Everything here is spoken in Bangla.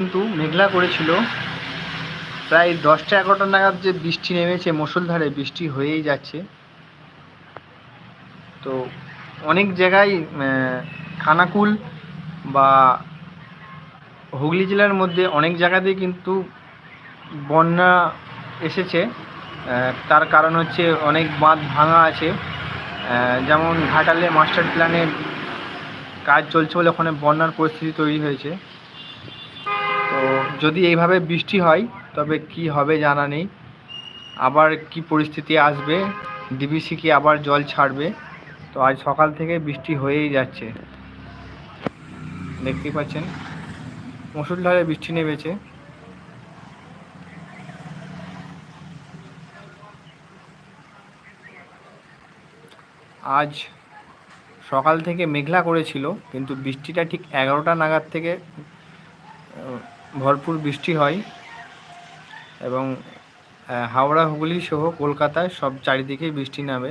কিন্তু মেঘলা করেছিল। প্রায় দশটা এগারোটা নাগাদ যে বৃষ্টি নেমেছে, মুষলধারে বৃষ্টি হয়েই যাচ্ছে। তো অনেক জায়গায় খানাকুল বা হুগলি জেলার মধ্যে অনেক জায়গাতেই কিন্তু বন্যা এসেছে। তার কারণ হচ্ছে অনেক বাঁধ ভাঙা আছে। যেমন ঘাটালে মাস্টার প্ল্যানের কাজ চলছে বলে ওখানে বন্যার পরিস্থিতি তৈরি হয়েছে। যদি এইভাবে বৃষ্টি হয়, তবে কি হবে জানা নেই। আবার কি পরিস্থিতি আসবে? ডিবিসি কি আবার জল ছাড়বে? তো আজ সকাল থেকে বৃষ্টি হয়েই যাচ্ছে। দেখতেই পাচ্ছেন মুসুলধারে বৃষ্টি নেমেছে। আজ সকাল থেকে মেঘলা করেছিল, কিন্তু বৃষ্টিটা ঠিক এগারোটা নাগাদ থেকে ভরপুর বৃষ্টি হয় এবং হাওড়া হুগলি সহ কলকাতায় সব চারিদিকেই বৃষ্টি নামে।